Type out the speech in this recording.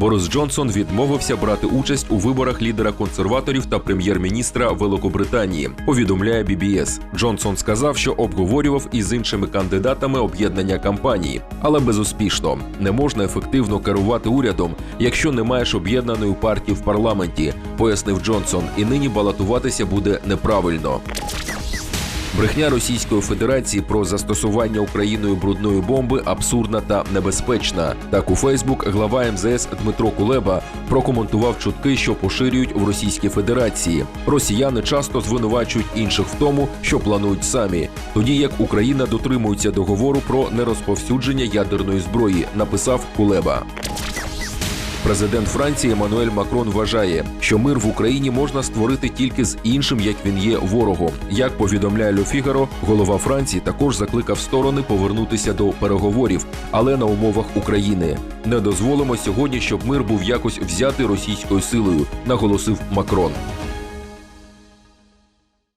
Борис Джонсон відмовився брати участь у виборах лідера консерваторів та прем'єр-міністра Великобританії. Повідомляє BBS. Джонсон сказав, що обговорював із іншими кандидатами об'єднання кампанії, але безуспішно не можна ефективно керувати урядом, якщо не маєш об'єднаної партії в парламенті, пояснив Джонсон. І нині балотуватися буде неправильно. Брехня Російської Федерації про застосування Україною брудної бомби абсурдна та небезпечна. Так у Фейсбук глава МЗС Дмитро Кулеба прокоментував чутки, що поширюють в Російській Федерації. Росіяни часто звинувачують інших в тому, що планують самі, тоді як Україна дотримується договору про нерозповсюдження ядерної зброї, написав Кулеба. Президент Франції Еммануель Макрон вважає, що мир в Україні можна створити тільки з іншим, як він є ворогом. Як повідомляє Льо Фігаро, голова Франції також закликав сторони повернутися до переговорів, але на умовах України. Не дозволимо сьогодні, щоб мир був якось взятий російською силою, наголосив Макрон.